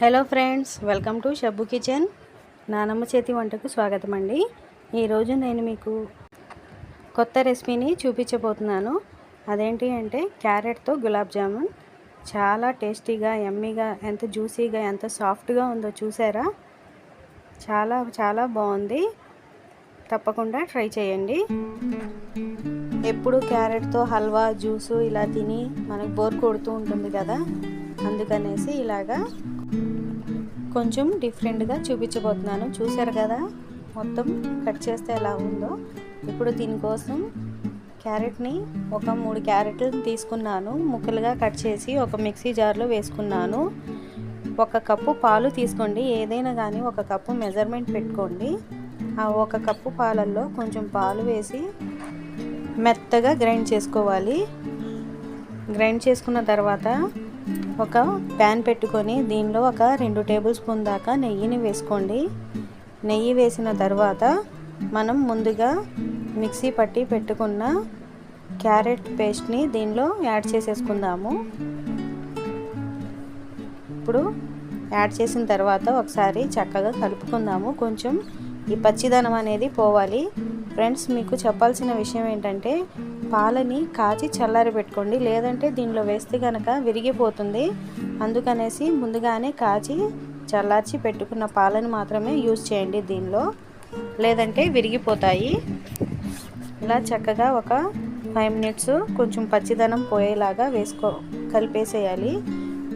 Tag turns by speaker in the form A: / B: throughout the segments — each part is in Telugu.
A: Hello friends welcome to Shabbu kitchen. నానమ్మ చేతి వంటకు స్వాగతం అండి. ఈరోజు నేను మీకు కొత్త రెసిపీని చూపించబోతున్నాను. అదేంటి అంటే క్యారెట్తో గులాబ్ జామున్. చాలా టేస్టీగా ఎమ్మీగా ఎంత జ్యూసీగా ఎంత సాఫ్ట్గా ఉందో చూసారా? చాలా చాలా బాగుంది. తప్పకుండా ట్రై చేయండి. ఎప్పుడు క్యారెట్తో హల్వా జ్యూసు ఇలా తిని మనకు బోర్ కొడుతూ ఉంటుంది కదా అందుకనేసి ఇలాగా కొంచెం డిఫరెంట్గా చూపించబోతున్నాను. చూసారు కదా? మొత్తం కట్ చేస్తే ఎలా ఉందో. ఇప్పుడు దీనికోసం క్యారెట్ని ఒక మూడు క్యారెట్లు తీసుకున్నాను. ముక్కలుగా కట్ చేసి ఒక మిక్సీ జార్లో వేసుకున్నాను. ఒక కప్పు పాలు తీసుకోండి. ఏదైనా కానీ ఒక కప్పు మెజర్మెంట్ పెట్టుకోండి. ఆ ఒక కప్పు పాలల్లో కొంచెం పాలు వేసి మెత్తగా గ్రైండ్ చేసుకోవాలి. గ్రైండ్ చేసుకున్న తర్వాత ఒక ప్యాన్ పెట్టుకొని దీనిలో ఒక రెండు టేబుల్ స్పూన్ దాకా నెయ్యిని వేసుకోండి. నెయ్యి వేసిన తర్వాత మనం ముందుగా మిక్సీ పట్టి పెట్టుకున్న క్యారెట్ పేస్ట్ని దీనిలో యాడ్ చేసేసుకుందాము. ఇప్పుడు యాడ్ చేసిన తర్వాత ఒకసారి చక్కగా కలుపుకుందాము. కొంచెం ఈ పచ్చిదనం అనేది పోవాలి. ఫ్రెండ్స్ మీకు చెప్పాల్సిన విషయం ఏంటంటే పాలని కాచి చల్లారి పెట్టుకోండి. లేదంటే దీనిలో వేస్తే కనుక విరిగిపోతుంది. అందుకనేసి ముందుగానే కాచి చల్లార్చి పెట్టుకున్న పాలని మాత్రమే యూజ్ చేయండి దీనిలో లేదంటే విరిగిపోతాయి. ఇలా చక్కగా ఒక ఫైవ్ మినిట్స్ కొంచెం పచ్చిదనం పోయేలాగా వేసుకో కలిపేసేయాలి.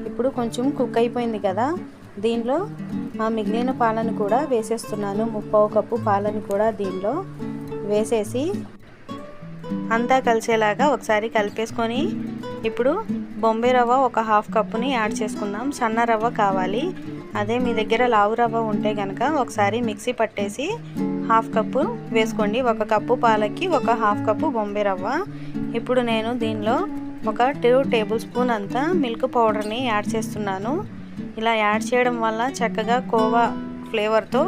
A: ఇప్పుడు కొంచెం కుక్ అయిపోయింది కదా దీనిలో ఆ మిగిలిన పాలను కూడా వేసేస్తున్నాను. ముప్పావు కప్పు పాలను కూడా దీనిలో వేసేసి అంతా కలిసేలాగా ఒకసారి కలిపేసుకొని ఇప్పుడు బొంబే రవ్వ ఒక హాఫ్ కప్పుని యాడ్ చేసుకుందాం. సన్న రవ్వ కావాలి. అదే మీ దగ్గర లావు రవ్వ ఉంటే కనుక ఒకసారి మిక్సీ పట్టేసి హాఫ్ కప్పు వేసుకోండి. ఒక కప్పు పాలకి ఒక హాఫ్ కప్పు బొంబే రవ్వ. ఇప్పుడు నేను దీనిలో ఒక టూ టేబుల్ స్పూన్ అంతా మిల్క్ పౌడర్ని యాడ్ చేస్తున్నాను. ఇలా యాడ్ చేయడం వల్ల చక్కగా కోవా ఫ్లేవర్తో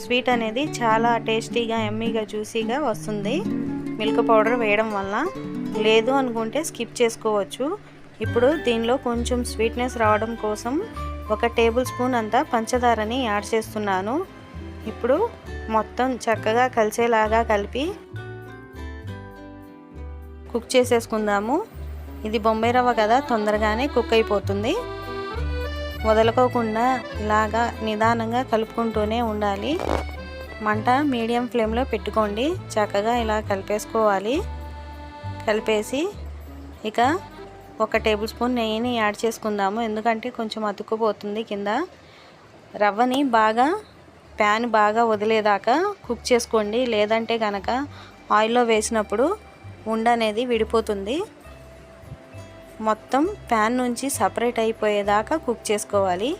A: స్వీట్ అనేది చాలా టేస్టీగా ఎమ్మీగా జ్యూసీగా వస్తుంది. మిల్క్ పౌడర్ వేయడం వల్ల లేదు అనుకుంటే స్కిప్ చేసుకోవచ్చు. ఇప్పుడు దీనిలో కొంచెం స్వీట్నెస్ రావడం కోసం ఒక టేబుల్ స్పూన్ అంతా పంచదారని యాడ్ చేస్తున్నాను. ఇప్పుడు మొత్తం చక్కగా కలిసేలాగా కలిపి కుక్ చేసేసుకుందాము. ఇది బొంబాయి రవ్వ కదా తొందరగానే కుక్ అయిపోతుంది. వదలుకోకుండా ఇలాగా నిదానంగా కలుపుకుంటూనే ఉండాలి. మంట మీడియం ఫ్లేమ్లో పెట్టుకోండి. చక్కగా ఇలా కలిపేసుకోవాలి. కలిపేసి ఇక ఒక టేబుల్ స్పూన్ నెయ్యిని యాడ్ చేసుకుందాము. ఎందుకంటే కొంచెం అతుక్కుపోతుంది కింద. రవ్వని బాగా ప్యాన్ బాగా వదిలేదాకా కుక్ చేసుకోండి. లేదంటే కనుక ఆయిల్లో వేసినప్పుడు ఉండ అనేది విడిపోతుంది. మొత్తం ప్యాన్ నుంచి సపరేట్ అయిపోయేదాకా కుక్ చేసుకోవాలి.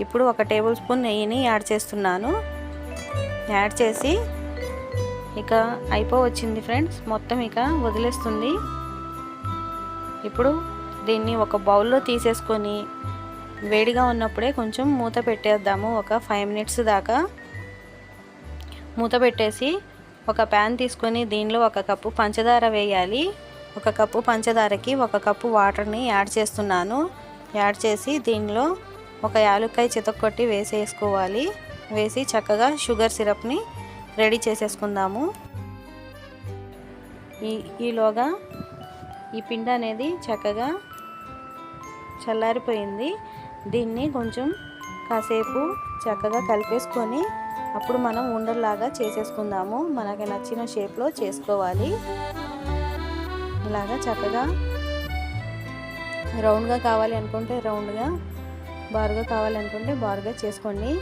A: ఇప్పుడు ఒక టేబుల్ స్పూన్ నెయ్యిని యాడ్ చేస్తున్నాను. యాడ్ చేసి ఇక అయిపోవచ్చింది ఫ్రెండ్స్ మొత్తం ఇక వదిలేస్తుంది. ఇప్పుడు దీన్ని ఒక బౌల్లో తీసేసుకొని వేడిగా ఉన్నప్పుడే కొంచెం మూత పెట్టేద్దాము. ఒక ఫైవ్ మినిట్స్ దాకా మూత పెట్టేసి ఒక ప్యాన్ తీసుకొని దీనిలో ఒక కప్పు పంచదార వేయాలి. ఒక కప్పు పంచదారకి ఒక కప్పు వాటర్ని యాడ్ చేస్తున్నాను. యాడ్ చేసి దీనిలో ఒక యాలుక్కాయ చితక్కొట్టి వేసేసుకోవాలి. వేసి చక్కగా షుగర్ సిరప్ని రెడీ చేసేసుకుందాము. ఈ ఈలోగా ఈ పిండి అనేది చక్కగా చల్లారిపోయింది. దీన్ని కొంచెం కాసేపు చక్కగా కలిపేసుకొని అప్పుడు మనం ఉండల్లాగా చేసేసుకుందాము. మనకి నచ్చిన షేప్లో చేసుకోవాలి. లాగా చక్కగా రౌండ్గా కావాలి అనుకుంటే రౌండ్గా బారుగా కావాలి అనుకుంటే బారుగా చేసుకోండి.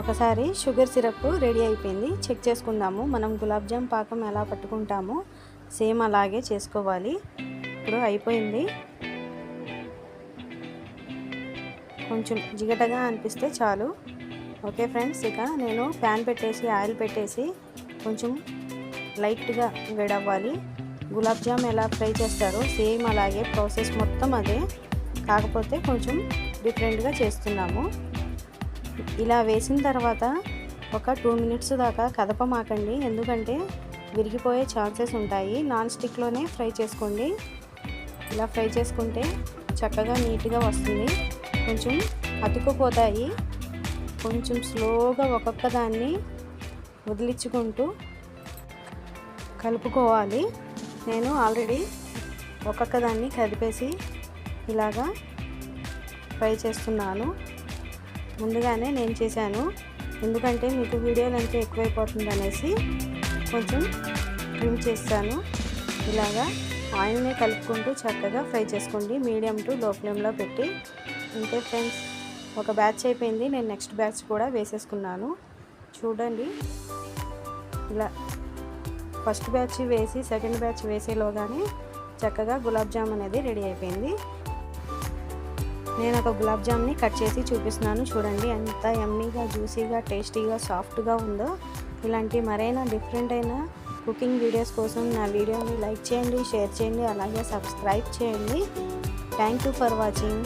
A: ఒకసారి షుగర్ సిరప్ రెడీ అయిపోయింది. చెక్ చేసుకుందాము. మనం గులాబ్ జామ్ పాకం ఎలా పట్టుకుంటామో సేమ్ అలాగే చేసుకోవాలి. ఇప్పుడు అయిపోయింది. కొంచెం జిగటగా అనిపిస్తే చాలు. ఓకే ఫ్రెండ్స్ ఇక నేను ప్యాన్ పెట్టేసి ఆయిల్ పెట్టేసి కొంచెం లైట్గా వేడవ్వాలి. గులాబ్ జామ్ ఎలా ఫ్రై చేస్తారో సేమ్ అలాగే ప్రాసెస్ మొత్తం అదే. కాకపోతే కొంచెం డిఫరెంట్గా చేస్తున్నాము. ఇలా వేసిన తర్వాత ఒక టూ మినిట్స్ దాకా కదపమాకండి. ఎందుకంటే విరిగిపోయే ఛాన్సెస్ ఉంటాయి. నాన్ స్టిక్లోనే ఫ్రై చేసుకోండి. ఇలా ఫ్రై చేసుకుంటే చక్కగా నీట్గా వస్తుంది. కొంచెం అతుకుపోతాయి కొంచెం స్లోగా ఒక్కొక్క దాన్ని వదిలించుకుంటూ కలుపుకోవాలి. నేను ఆల్రెడీ ఒక్కొక్క దాన్ని కదిపేసి ఇలాగా ఫ్రై చేస్తున్నాను. ముందుగానే నేను చేశాను. ఎందుకంటే మీకు వీడియో లెంత్ ఎక్కువైపోతుంది అనేసి కొంచెం ట్రిమ్ చేస్తాను. ఇలాగా ఆయిల్ని కలుపుకుంటూ చక్కగా ఫ్రై చేసుకోండి. మీడియం టు లో ఫ్లేమ్లో పెట్టి. అంతే ఫ్రెండ్స్ ఒక బ్యాచ్ అయిపోయింది. నేను నెక్స్ట్ బ్యాచ్ కూడా వేసేసుకున్నాను. చూడండి. ఇలా ఫస్ట్ బ్యాచ్ వేసి సెకండ్ బ్యాచ్ వేసేలోగానే చక్కగా గులాబ్ జామ్ అనేది రెడీ అయిపోయింది. నేను ఒక గులాబ్ జామ్ని కట్ చేసి చూపిస్తున్నాను చూడండి ఎంత ఎమ్మీగా జ్యూసీగా టేస్టీగా సాఫ్ట్గా ఉందో. ఇలాంటి మరైనా డిఫరెంట్ అయిన కుకింగ్ వీడియోస్ కోసం నా వీడియోని లైక్ చేయండి షేర్ చేయండి అలాగే సబ్స్క్రైబ్ చేయండి. Thank you for watching.